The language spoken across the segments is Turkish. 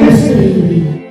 Absolutely.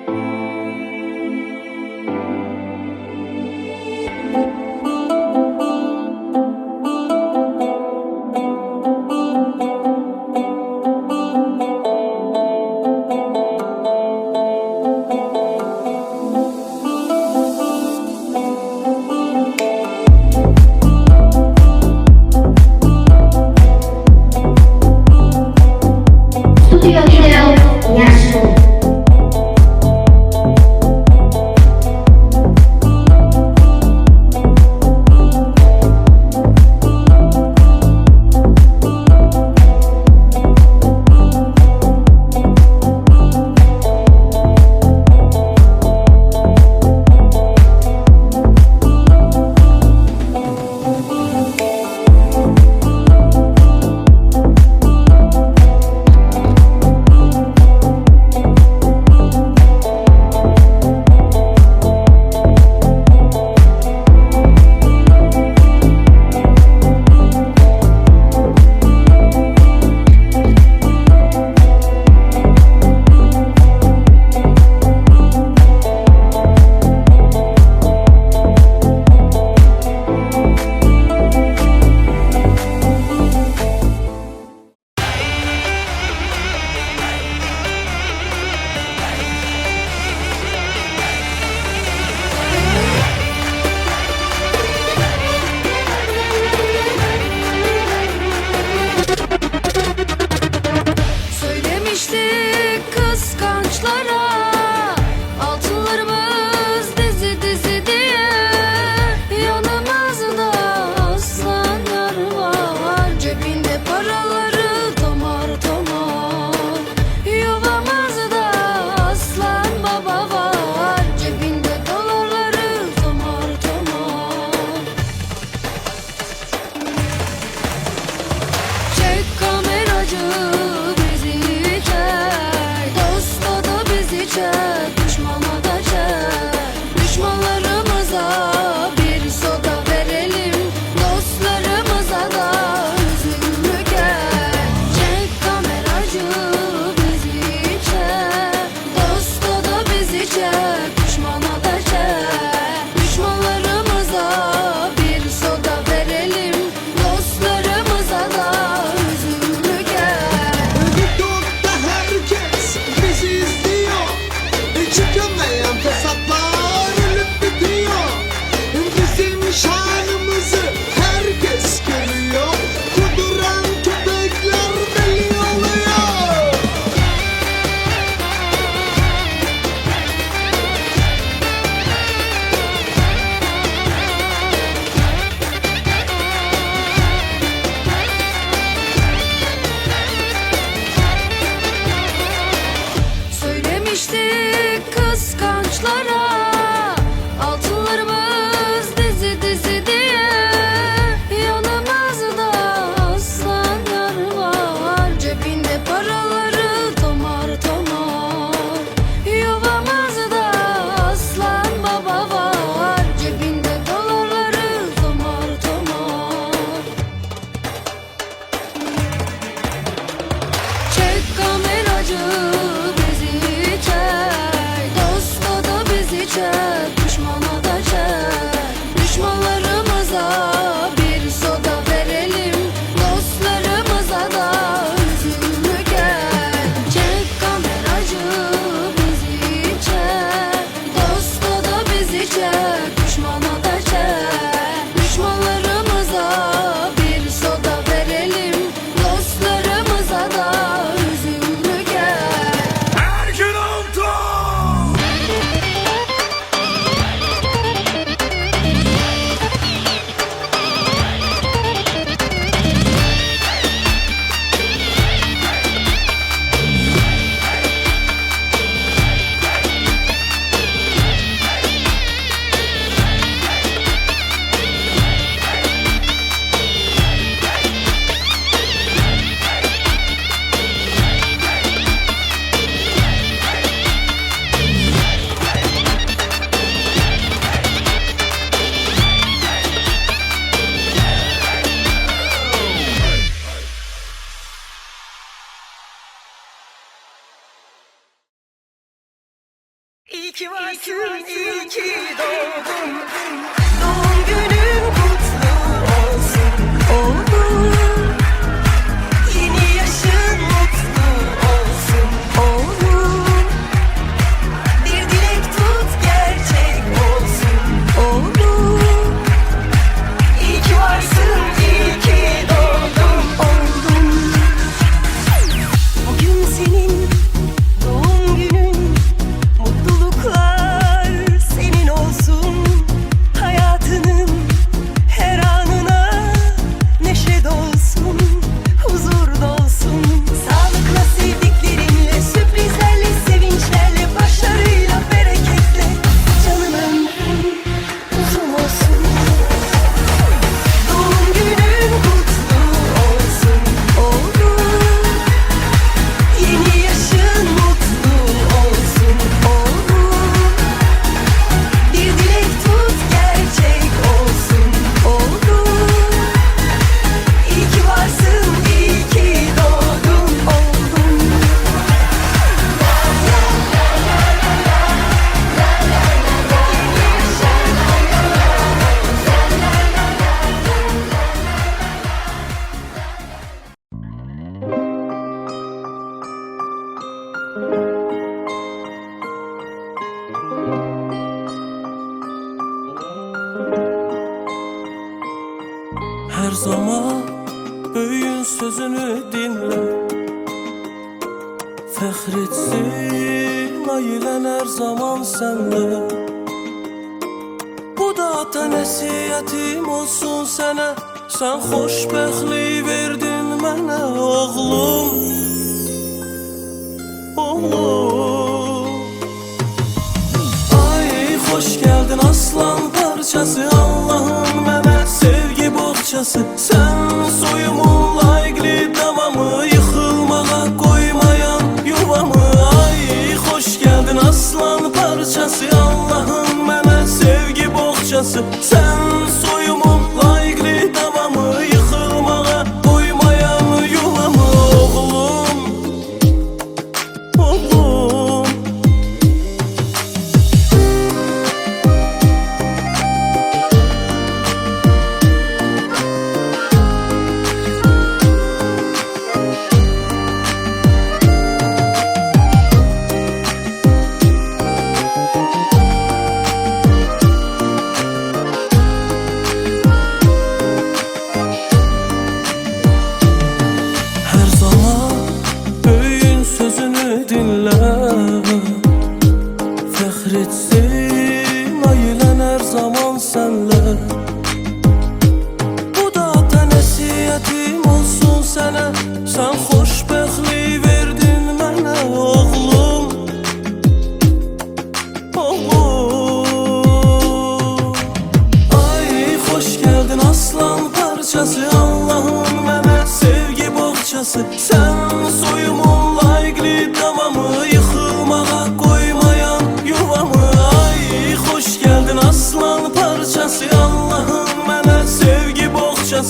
Hayata nəsiyyətim olsun sənə Sən xoşbəxtlik verdin mənə oğlum. Oğlum. Ay xoş gəldin aslan parçası. Allahın mənə sevgi boğçası. Sən soyumun sen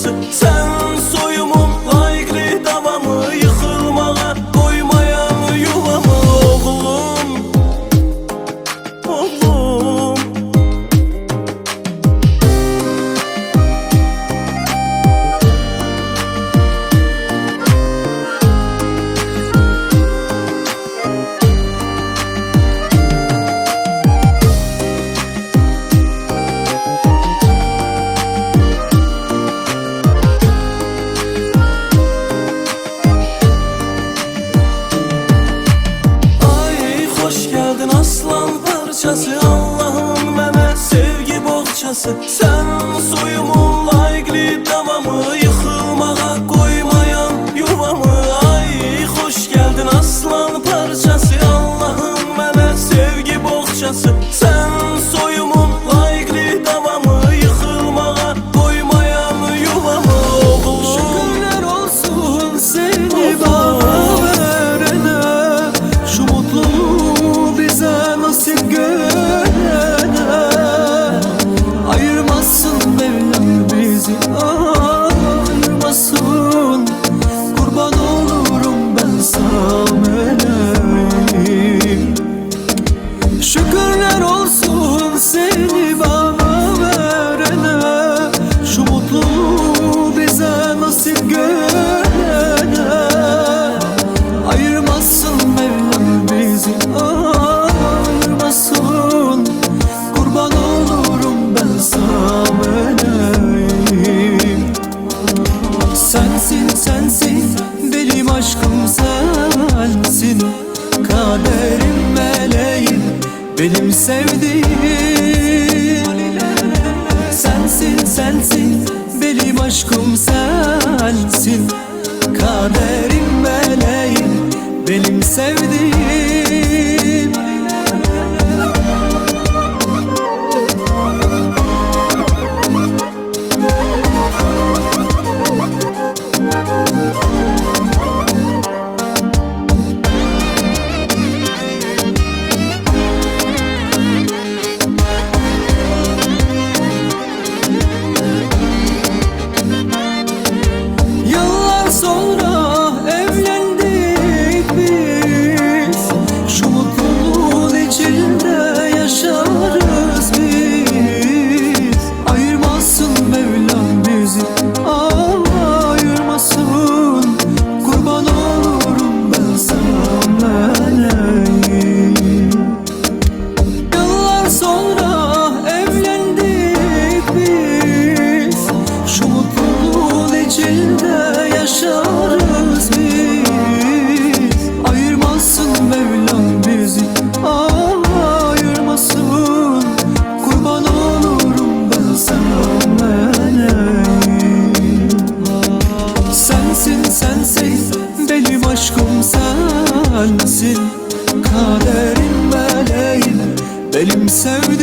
so kaderim ben ey Benim sevdiğim sensin. Kaderim ben eyle Benim sevdiğim